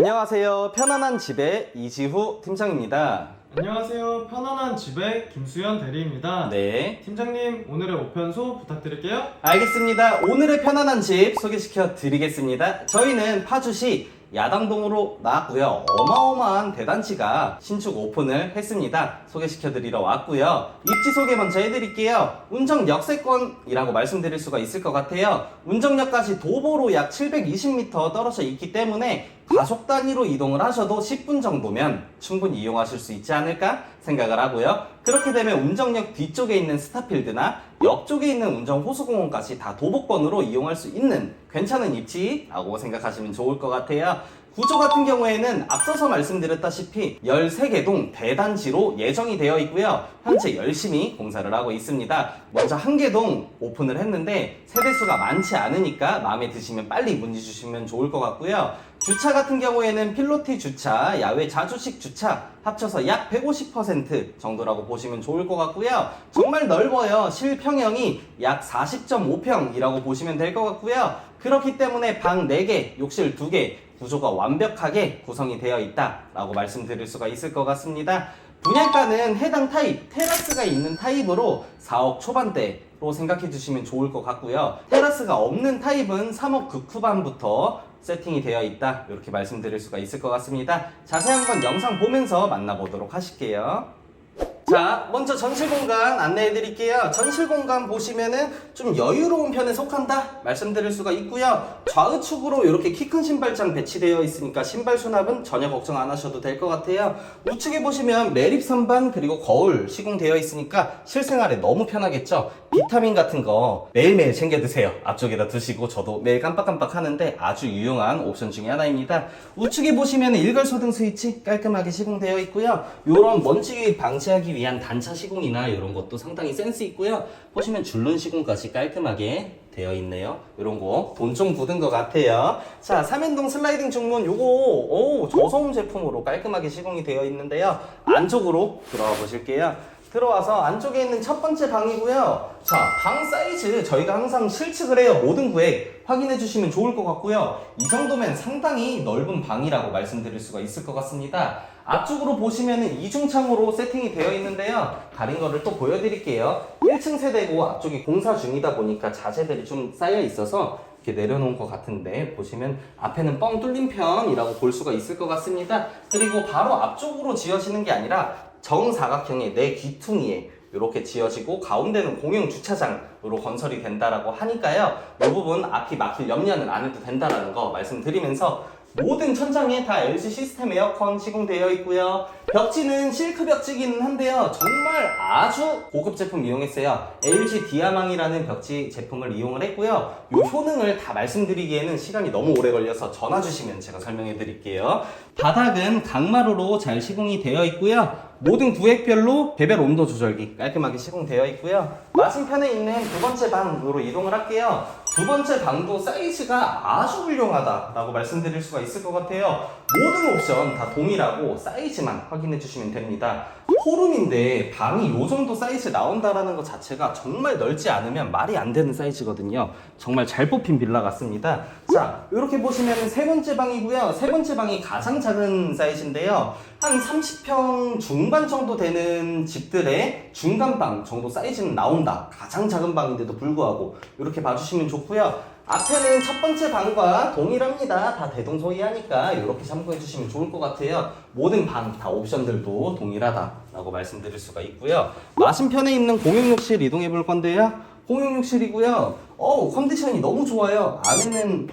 안녕하세요. 편안한 집의 이지후 팀장입니다. 안녕하세요. 편안한 집의 김수현 대리입니다. 네. 팀장님, 오늘의 오편소 부탁드릴게요. 알겠습니다. 오늘의 편안한 집 소개시켜 드리겠습니다. 저희는 파주시 야당동으로 나왔고요. 어마어마한 대단지가 신축 오픈을 했습니다. 소개시켜 드리러 왔고요. 입지 소개 먼저 해드릴게요. 운정 역세권이라고 말씀드릴 수가 있을 것 같아요. 운정역까지 도보로 약 720m 떨어져 있기 때문에 가족 단위로 이동을 하셔도 10분 정도면 충분히 이용하실 수 있지 않을까 생각을 하고요. 그렇게 되면 운정역 뒤쪽에 있는 스타필드나 옆쪽에 있는 운정 호수공원까지 다 도보권으로 이용할 수 있는 괜찮은 입지라고 생각하시면 좋을 것 같아요. 구조 같은 경우에는 앞서서 말씀드렸다시피 13개 동 대단지로 예정이 되어 있고요. 현재 열심히 공사를 하고 있습니다. 먼저 한 개 동 오픈을 했는데 세대수가 많지 않으니까 마음에 드시면 빨리 문의 주시면 좋을 것 같고요. 주차 같은 경우에는 필로티 주차, 야외 자주식 주차 합쳐서 약 150% 정도라고 보시면 좋을 것 같고요. 정말 넓어요. 실평형이 약 40.5평이라고 보시면 될 것 같고요. 그렇기 때문에 방 4개, 욕실 2개, 구조가 완벽하게 구성이 되어 있다라고 말씀드릴 수가 있을 것 같습니다. 분양가는 해당 타입, 테라스가 있는 타입으로 4억 초반대로 생각해 주시면 좋을 것 같고요. 테라스가 없는 타입은 3억 극후반부터 세팅이 되어 있다. 이렇게 말씀드릴 수가 있을 것 같습니다. 자세한 건 영상 보면서 만나보도록 하실게요. 자, 먼저 전실 공간 안내해 드릴게요. 전실 공간 보시면은 좀 여유로운 편에 속한다 말씀드릴 수가 있고요. 좌우측으로 이렇게 키 큰 신발장 배치되어 있으니까 신발 수납은 전혀 걱정 안 하셔도 될 것 같아요. 우측에 보시면 매립 선반 그리고 거울 시공되어 있으니까 실생활에 너무 편하겠죠. 비타민 같은 거 매일매일 챙겨 드세요. 앞쪽에다 두시고 저도 매일 깜빡깜빡 하는데 아주 유용한 옵션 중에 하나입니다. 우측에 보시면 일괄 소등 스위치 깔끔하게 시공되어 있고요. 요런 먼지 방지하기 위한 단차 시공이나 이런 것도 상당히 센스 있고요. 보시면 줄눈 시공까지 깔끔하게 되어 있네요. 이런 거 돈좀 묻은 것 같아요. 자, 삼연동 슬라이딩 중문 요거 오, 저소음 제품으로 깔끔하게 시공이 되어 있는데요. 안쪽으로 들어가 보실게요. 들어와서 안쪽에 있는 첫 번째 방이고요. 자, 방 사이즈 저희가 항상 실측을 해요. 모든 구획 확인해 주시면 좋을 것 같고요. 이 정도면 상당히 넓은 방이라고 말씀드릴 수가 있을 것 같습니다. 앞쪽으로 보시면은 이중창으로 세팅이 되어 있는데요. 다른 거를 또 보여드릴게요. 1층 세대고 앞쪽이 공사 중이다 보니까 자재들이 좀 쌓여 있어서 이렇게 내려놓은 것 같은데 보시면 앞에는 뻥 뚫린 편이라고 볼 수가 있을 것 같습니다. 그리고 바로 앞쪽으로 지어지는 게 아니라 정사각형의 내 귀퉁이에 이렇게 지어지고 가운데는 공용 주차장으로 건설이 된다라고 하니까요. 이 부분 앞이 막힐 염려는 안 해도 된다라는 거 말씀드리면서 모든 천장에 다 LG 시스템 에어컨 시공되어 있고요. 벽지는 실크 벽지기는 한데요. 정말 아주 고급 제품 이용했어요. LG 디아망이라는 벽지 제품을 이용을 했고요. 요 효능을 다 말씀드리기에는 시간이 너무 오래 걸려서 전화 주시면 제가 설명해 드릴게요. 바닥은 강마루로 잘 시공이 되어 있고요. 모든 구획별로 배별 온도 조절기 깔끔하게 시공되어 있고요. 맞은편에 있는 두 번째 방으로 이동을 할게요. 두 번째 방도 사이즈가 아주 훌륭하다라고 말씀드릴 수가 있을 것 같아요. 모든 옵션 다 동일하고 사이즈만 확인해 주시면 됩니다. 포룸인데 방이 이 정도 사이즈 나온다라는 것 자체가 정말 넓지 않으면 말이 안 되는 사이즈거든요. 정말 잘 뽑힌 빌라 같습니다. 자, 이렇게 보시면 세 번째 방이고요. 세 번째 방이 가장 작은 사이즈인데요. 한 30평 중반 정도 되는 집들의 중간방 정도 사이즈는 나온다. 가장 작은 방인데도 불구하고 이렇게 봐주시면 좋고요. 앞에는 첫 번째 방과 동일합니다. 다 대동소이하니까 이렇게 참고해 주시면 좋을 것 같아요. 모든 방 다 옵션들도 동일하다라고 말씀드릴 수가 있고요. 맞은편에 있는 공용욕실 이동해 볼 건데요. 공용욕실이고요. 어우 컨디션이 너무 좋아요. 안에는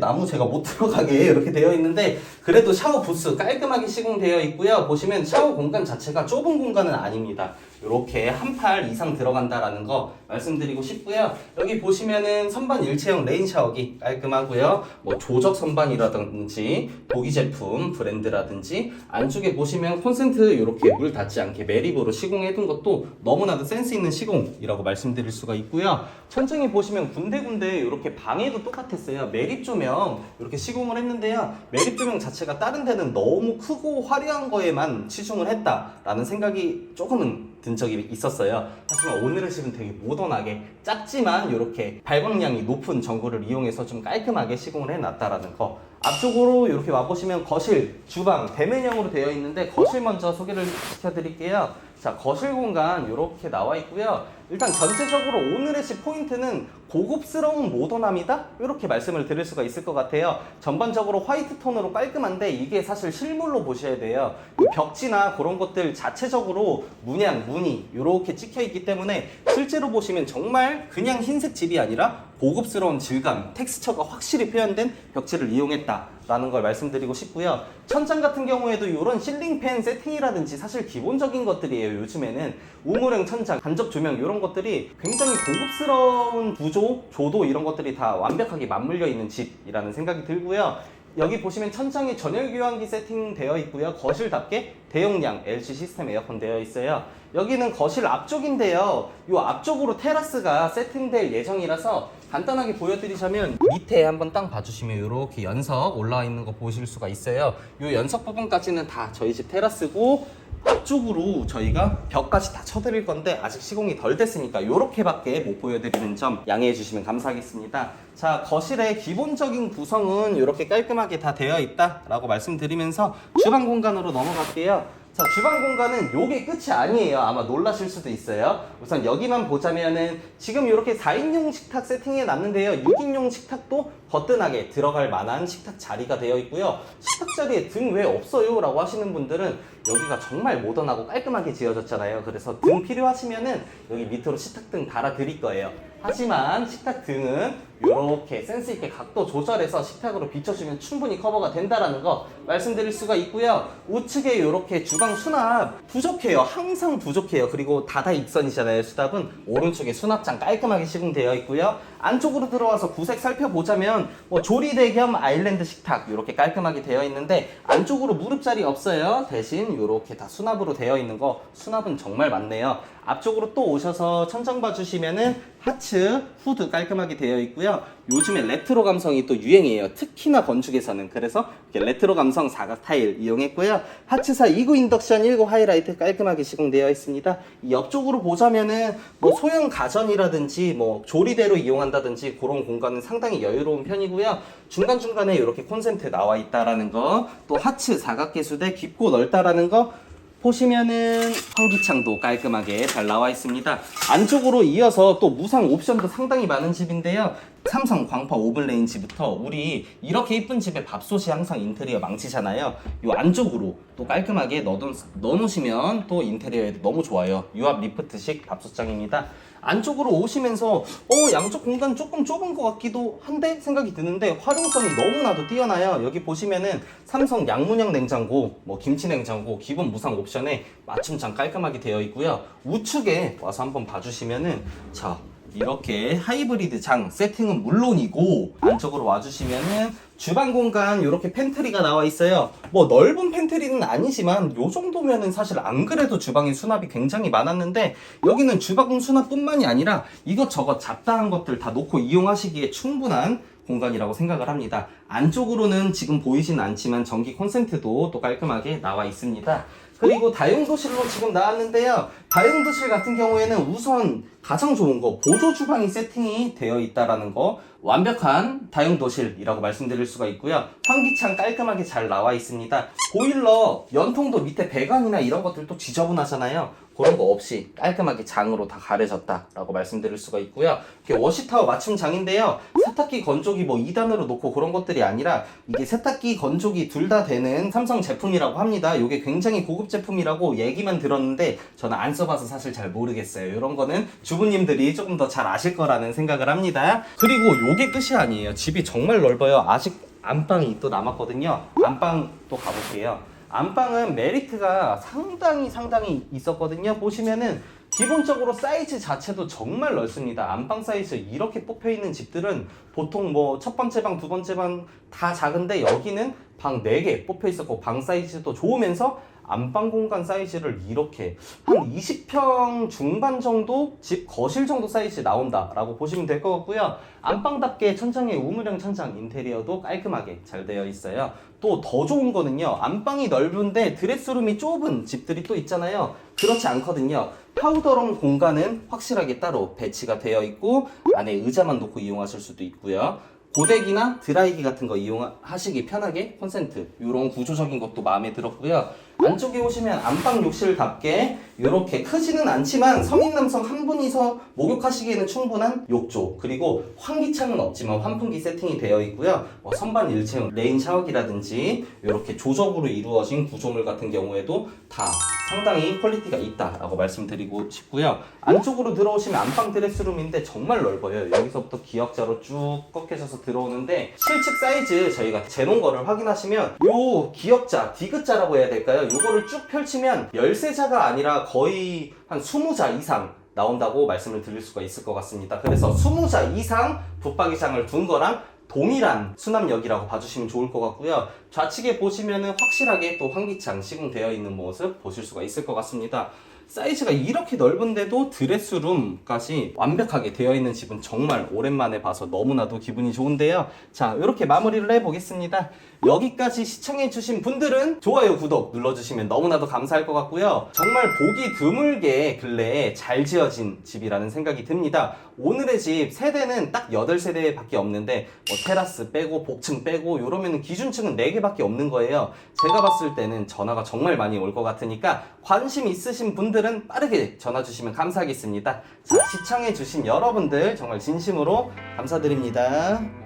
나무 제가 못 들어가게 이렇게 되어 있는데 그래도 샤워 부스 깔끔하게 시공되어 있고요. 보시면 샤워 공간 자체가 좁은 공간은 아닙니다. 이렇게 한 팔 이상 들어간다라는 거 말씀드리고 싶고요. 여기 보시면은 선반 일체형 레인 샤워기 깔끔하고요. 뭐 조적 선반이라든지 독일 제품 브랜드라든지 안쪽에 보시면 콘센트 이렇게 물 닿지 않게 매립으로 시공해둔 것도 너무나도 센스 있는 시공이라고 말씀드릴 수가 있고요. 천장에 보시면 군데군데 이렇게 방에도 똑같았어요. 매립 조명 이렇게 시공을 했는데요. 매립 조명 자체가 다른 데는 너무 크고 화려한 거에만 치중을 했다라는 생각이 조금은 든 적이 있었어요. 하지만 오늘의 집은 되게 모던하게 작지만 이렇게 발광량이 높은 전구를 이용해서 좀 깔끔하게 시공을 해놨다라는 거. 앞쪽으로 이렇게 와보시면 거실, 주방, 대면형으로 되어 있는데 거실 먼저 소개를 시켜드릴게요. 자, 거실 공간 이렇게 나와 있고요. 일단 전체적으로 오늘의 집 포인트는 고급스러운 모던함이다? 이렇게 말씀을 드릴 수가 있을 것 같아요. 전반적으로 화이트 톤으로 깔끔한데 이게 사실 실물로 보셔야 돼요. 이 벽지나 그런 것들 자체적으로 문양, 무늬 이렇게 찍혀 있기 때문에 실제로 보시면 정말 그냥 흰색 집이 아니라 고급스러운 질감, 텍스처가 확실히 표현된 벽지를 이용했다 라는 걸 말씀드리고 싶고요. 천장 같은 경우에도 이런 실링팬 세팅이라든지 사실 기본적인 것들이에요. 요즘에는 우물형 천장, 간접 조명 이런 것들이 굉장히 고급스러운 구조, 조도 이런 것들이 다 완벽하게 맞물려 있는 집이라는 생각이 들고요. 여기 보시면 천장에 전열 교환기 세팅되어 있고요. 거실답게 대용량 LG 시스템 에어컨 되어 있어요. 여기는 거실 앞쪽인데요. 이 앞쪽으로 테라스가 세팅될 예정이라서 간단하게 보여드리자면 밑에 한번 땅 봐주시면 이렇게 연석 올라와 있는 거 보실 수가 있어요. 이 연석 부분까지는 다 저희 집 테라스고 앞쪽으로 저희가 벽까지 다 쳐드릴 건데 아직 시공이 덜 됐으니까 이렇게밖에 못 보여드리는 점 양해해 주시면 감사하겠습니다. 자 거실의 기본적인 구성은 이렇게 깔끔하게 다 되어 있다라고 말씀드리면서 주방 공간으로 넘어갈게요. 자 주방 공간은 요게 끝이 아니에요. 아마 놀라실 수도 있어요. 우선 여기만 보자면은 지금 이렇게 4인용 식탁 세팅해 놨는데요. 6인용 식탁도 거뜬하게 들어갈 만한 식탁 자리가 되어 있고요. 식탁 자리에 등 왜 없어요? 라고 하시는 분들은 여기가 정말 모던하고 깔끔하게 지어졌잖아요. 그래서 등 필요하시면은 여기 밑으로 식탁등 달아 드릴 거예요. 하지만 식탁 등은 이렇게 센스 있게 각도 조절해서 식탁으로 비춰주면 충분히 커버가 된다라는 거 말씀드릴 수가 있고요. 우측에 이렇게 주방 수납 부족해요. 항상 부족해요. 그리고 다다 익선이잖아요. 수납은 오른쪽에 수납장 깔끔하게 시공되어 있고요. 안쪽으로 들어와서 구색 살펴보자면 뭐 조리대 겸 아일랜드 식탁 이렇게 깔끔하게 되어 있는데 안쪽으로 무릎 자리 없어요. 대신 이렇게 다 수납으로 되어 있는 거 수납은 정말 많네요. 앞쪽으로 또 오셔서 천장 봐주시면은 하츠 후드 깔끔하게 되어 있고요. 요즘에 레트로 감성이 또 유행이에요. 특히나 건축에서는 그래서 레트로 감성 사각 타일 이용했고요. 하츠사 2구 인덕션 1구 하이라이트 깔끔하게 시공되어 있습니다. 이 옆쪽으로 보자면은 뭐 소형 가전이라든지 뭐 조리대로 이용한다든지 그런 공간은 상당히 여유로운 편이고요. 중간 중간에 이렇게 콘센트 나와 있다라는 거, 또 하츠 사각 개수대 깊고 넓다라는 거. 보시면은 환기창도 깔끔하게 잘 나와 있습니다. 안쪽으로 이어서 또 무상 옵션도 상당히 많은 집인데요. 삼성 광파 오븐레인지부터 우리 이렇게 이쁜 집에 밥솥이 항상 인테리어 망치잖아요. 이 안쪽으로 또 깔끔하게 넣어, 넣어놓으시면 또 인테리어에도 너무 좋아요. 유압 리프트식 밥솥장입니다. 안쪽으로 오시면서 어 양쪽 공간 조금 좁은 것 같기도 한데 생각이 드는데 활용성이 너무나도 뛰어나요. 여기 보시면은 삼성 양문형 냉장고, 뭐 김치 냉장고 기본 무상 옵션에 맞춤장 깔끔하게 되어 있고요. 우측에 와서 한번 봐주시면은 자 이렇게 하이브리드 장 세팅은 물론이고 안쪽으로 와주시면은 주방 공간 이렇게 팬트리가 나와 있어요. 뭐 넓은 팬트리는 아니지만 요 정도면은 사실 안 그래도 주방에 수납이 굉장히 많았는데 여기는 주방 수납뿐만이 아니라 이것저것 잡다한 것들 다 놓고 이용하시기에 충분한 공간이라고 생각을 합니다. 안쪽으로는 지금 보이진 않지만 전기 콘센트도 또 깔끔하게 나와 있습니다. 그리고 다용도실로 지금 나왔는데요. 다용도실 같은 경우에는 우선 가장 좋은 거 보조 주방이 세팅이 되어 있다라는 거 완벽한 다용 도실이라고 말씀드릴 수가 있고요. 환기창 깔끔하게 잘 나와 있습니다. 보일러 연통도 밑에 배관이나 이런 것들도 지저분하잖아요. 그런 거 없이 깔끔하게 장으로 다 가려졌다라고 말씀드릴 수가 있고요. 이렇게 워시타워 맞춤 장인데요. 세탁기 건조기 뭐 2단으로 놓고 그런 것들이 아니라 이게 세탁기 건조기 둘 다 되는 삼성 제품이라고 합니다. 이게 굉장히 고급 제품이라고 얘기만 들었는데 저는 안 써봐서 사실 잘 모르겠어요. 이런 거는 주부님들이 조금 더 잘 아실 거라는 생각을 합니다. 그리고 요게 끝이 아니에요. 집이 정말 넓어요. 아직 안방이 또 남았거든요. 안방 또 가볼게요. 안방은 메리트가 상당히 상당히 있었거든요. 보시면은 기본적으로 사이즈 자체도 정말 넓습니다. 안방 사이즈 이렇게 뽑혀 있는 집들은 보통 뭐 첫 번째 방, 두 번째 방 다 작은데 여기는 방 4개 뽑혀 있었고 방 사이즈도 좋으면서 안방 공간 사이즈를 이렇게 한 20평 중반 정도 집 거실 정도 사이즈 나온다라고 보시면 될 것 같고요. 안방답게 천장에 우물형 천장 인테리어도 깔끔하게 잘 되어 있어요. 또 더 좋은 거는요. 안방이 넓은데 드레스룸이 좁은 집들이 또 있잖아요. 그렇지 않거든요. 파우더룸 공간은 확실하게 따로 배치가 되어 있고 안에 의자만 놓고 이용하실 수도 있고요. 고데기나 드라이기 같은 거 이용하시기 편하게 콘센트 이런 구조적인 것도 마음에 들었고요. 안쪽에 오시면 안방 욕실답게 이렇게 크지는 않지만 성인 남성 한 분이서 목욕하시기에는 충분한 욕조 그리고 환기창은 없지만 환풍기 세팅이 되어 있고요. 뭐 선반 일체형 레인 샤워기라든지 이렇게 조적으로 이루어진 구조물 같은 경우에도 다 상당히 퀄리티가 있다라고 말씀드리고 싶고요. 안쪽으로 들어오시면 안방 드레스룸인데 정말 넓어요. 여기서부터 기역자로 쭉 꺾여져서 들어오는데 실측 사이즈 저희가 재놓은 거를 확인하시면 요 기역자, 디귿자라고 해야 될까요? 요거를 쭉 펼치면 13자가 아니라 거의 한 20자 이상 나온다고 말씀을 드릴 수가 있을 것 같습니다. 그래서 20자 이상 붙박이장을 둔 거랑 동일한 수납력이라고 봐주시면 좋을 것 같고요. 좌측에 보시면은 확실하게 또 환기창 시공되어 있는 모습 보실 수가 있을 것 같습니다. 사이즈가 이렇게 넓은데도 드레스룸까지 완벽하게 되어 있는 집은 정말 오랜만에 봐서 너무나도 기분이 좋은데요. 자, 이렇게 마무리를 해보겠습니다. 여기까지 시청해주신 분들은 좋아요, 구독 눌러주시면 너무나도 감사할 것 같고요. 정말 보기 드물게 근래에 잘 지어진 집이라는 생각이 듭니다. 오늘의 집 세대는 딱 8세대밖에 없는데 뭐 테라스 빼고 복층 빼고 이러면 기준층은 4개밖에 없는 거예요. 제가 봤을 때는 전화가 정말 많이 올 것 같으니까 관심 있으신 분들은 빠르게 전화 주시면 감사하겠습니다. 자, 시청해주신 여러분들 정말 진심으로 감사드립니다.